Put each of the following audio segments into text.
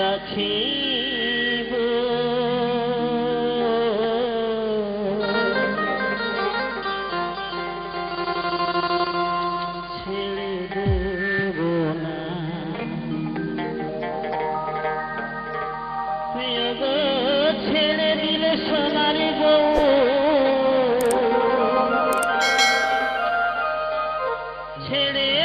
রাখিব ছেড়ে দিলে সোনারি বউ। ছেড়ে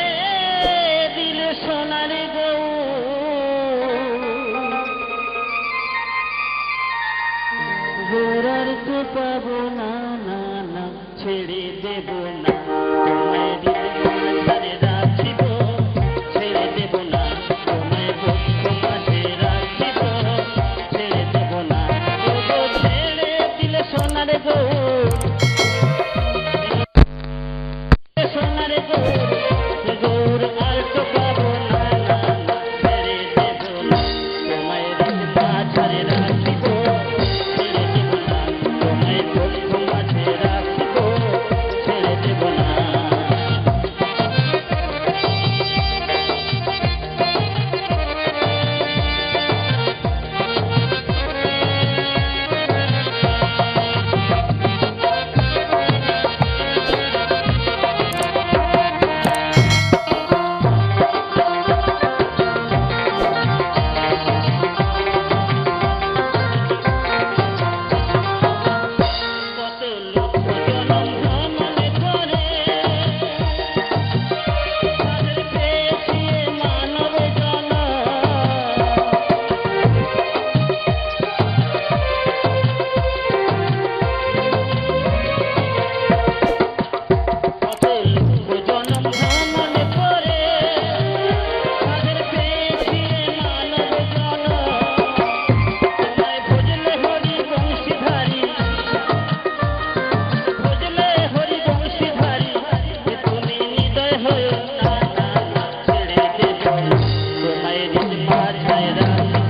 ছেড়ে দেব না তোমার Sumaya Dipati Sumaya Dipati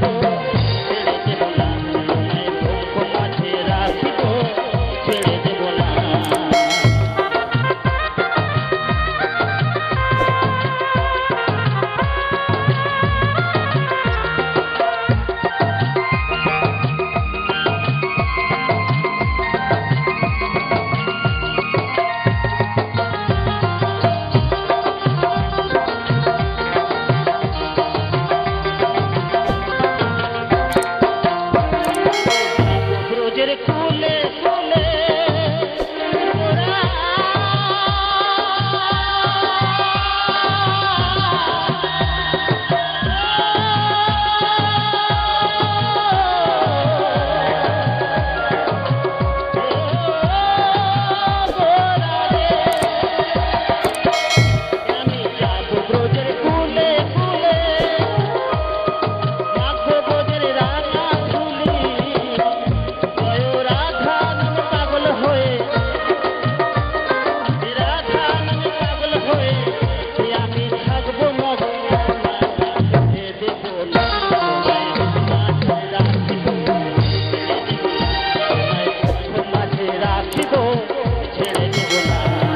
छेड़ जुला